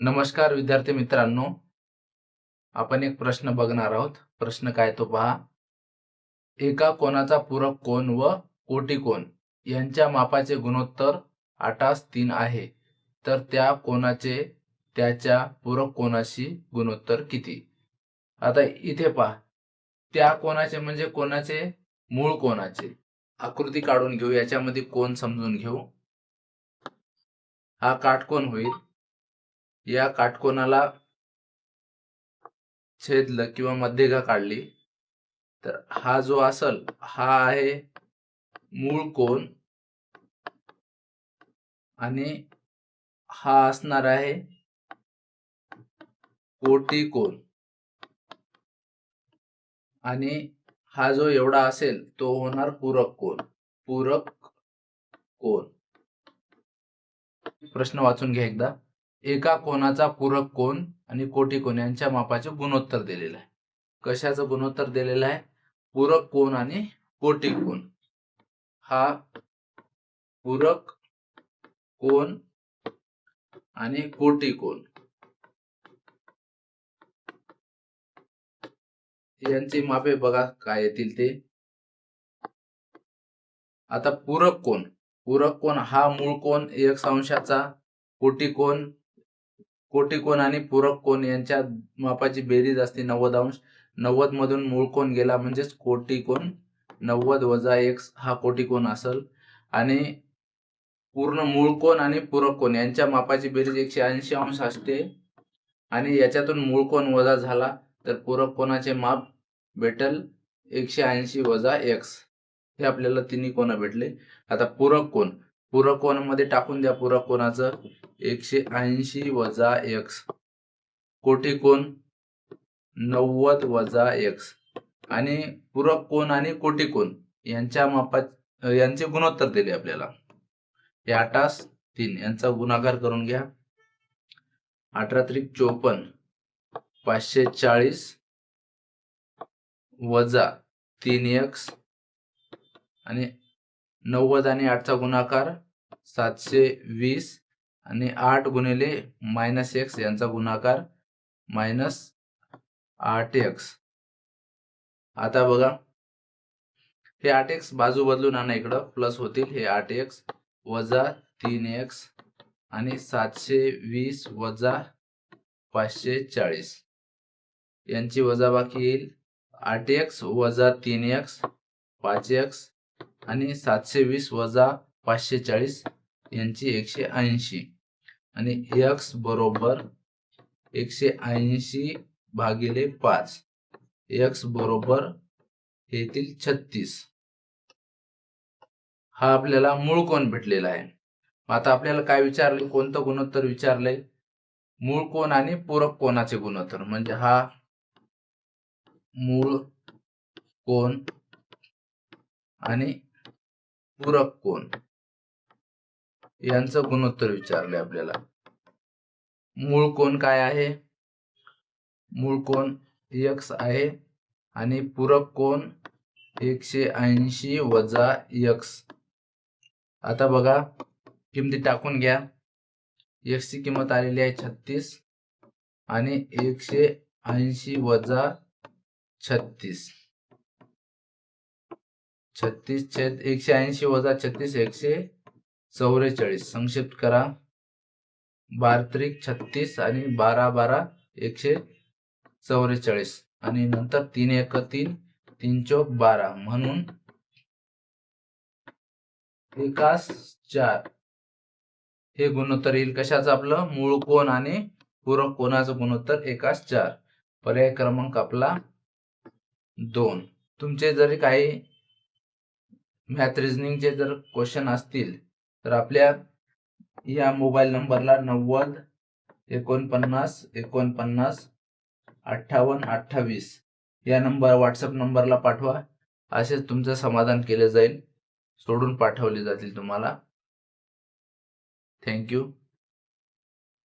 नमस्कार विद्यार्थी मित्रांनो. आपण एक प्रश्न बघणार आहोत. प्रश्न काय तो पहा. एका कोणाचा पूरक कोण व कोटी कोण यांच्या मापाचे गुणोत्तर आठास तीन आहे. तर त्या कोणाचे त्याच्या पूरक कोणाशी गुणोत्तर किती? आता इथे पहा. त्या कोणाचे म्हणजे कोणाचे मूळ कोणाचे आकृती काढून घेऊ. याच्यामध्ये कोण समजून घेऊ. हा काटकोन होईल. या काटकोनाला छेदलं किंवा मध्यगा काढली तर हा जो असल हा आहे मूळ कोण आणि हा असणार आहे कोटी कोण आणि हा जो एवढा असेल तो होणार पूरक कोण पूरक कोण प्रश्न वाचून घ्या एकदा. एका कोणाचा पूरक कोण आणि कोटी कोण यांच्या मापाचे गुणोत्तर दिलेलं आहे. कशाचं गुणोत्तर दिलेलं आहे? पूरक कोण आणि कोटी कोण? हा पूरक कोण आणि कोटी कोण? यांची मापे बघा काय येतील ते. आता पूरक कोण? पूरक कोण हा मूळ कोण? एक अंशाचा. कोटी कोण? कोटी कोण आणि पूरक कोण यांच्या मापाची बेरीज असते. नव्वद अंश. नव्वद मधून मूळ कोण गेला म्हणजेच कोटी कोण? नव्वद वजा एक्स हा कोटी कोण असल. आणि पूर्ण मूळ कोण आणि पूरक कोण यांच्या मापाची बेरीज एकशे ऐंशी अंश असते. आणि याच्यातून मूळ कोण वजा झाला तर पूरक कोणाचे माप भेटल? एकशे ऐंशी वजा एक्स हे आपल्याला तिन्ही कोण भेटले? आता पूरक कोण? पूरक कोणमध्ये टाकून द्या. पूरक कोणाचं एकशे ऐंशी वजा एक्स कोटी कोण? नव्वद वजा एक्स आणि पूरक कोण आणि कोटी कोण? यांच्या मापात यांचे गुणोत्तर दिले आपल्याला. हे आठास तीन. यांचा गुणाकार करून घ्या. अठरा त्रिक चोपन्न. पाचशे चाळीस वजा तीन एक्स आणि नव्वद आणि आठचा गुणाकार सातशे वीस आणि आठ गुणिले मायनस एक्स यांचा गुणाकार मायनस आठ एक्स आता बघा. हे आठ एक्स बाजू बदलून आणा इकडं. प्लस होतील हे आठ एक्स वजा तीन एक्स आणि सातशे वीस वजा पाचशे चाळीस. यांची वजाबाकी येईल आठ एक्स वजा तीन एक्स पाच एक्स आणि सातशे वीस वजा पाचशे चाळीस. यांची एकशे ऐंशी. आणि एक्स बरोबर एकशे ऐंशी भागिले पाच. एक्स बरोबर येथील छत्तीस. हा आपल्याला मूळ कोण भेटलेला आहे? आता आपल्याला काय विचारले? कोणतं गुणोत्तर विचारलंय मूळ कोण आणि पूरक कोणाचे गुणोत्तर? म्हणजे हा मूळ कोण आणि पूरक कोण? यांचं गुणोत्तर विचारले आपल्याला. मूळ कोण काय आहे? मूळ कोण एक्स आहे? आणि पूरक कोण? एकशे ऐंशी वजा एक्स आता बघा किमती टाकून घ्या. एक्सची किंमत आलेली आहे छत्तीस आणि एकशे ऐंशी वजा छत्तीस. छत्तीस छेद एकशे ऐंशी वजा छत्तीस एकशे चौवेचाळीस संक्षिप्त करा. बारत्रिक छत्तीस आणि बारा बारा एकशे चौवेचाळीस आणि नंतर तीन एक तीन तीन चौक बारा. म्हणून एकास चार. हे गुणोत्तर येईल कशाचं आपलं? मूळ कोण आणि पूरक कोणाचं गुणोत्तर? एकास चार. पर्याय क्रमांक आपला दोन. तुमचे जरी काही मॅथ रिझनिंगचे जर क्वेश्चन असतील तर आपल्या या मोबाईल नंबरला नव्वद एकोणपन्नास एकोणपन्नास अठ्ठावन्न अठ्ठावीस या नंबर व्हॉट्सअप नंबरला पाठवा. असेच तुमचं समाधान केलं जाईल. सोडून पाठवले जातील तुम्हाला. थँक्यू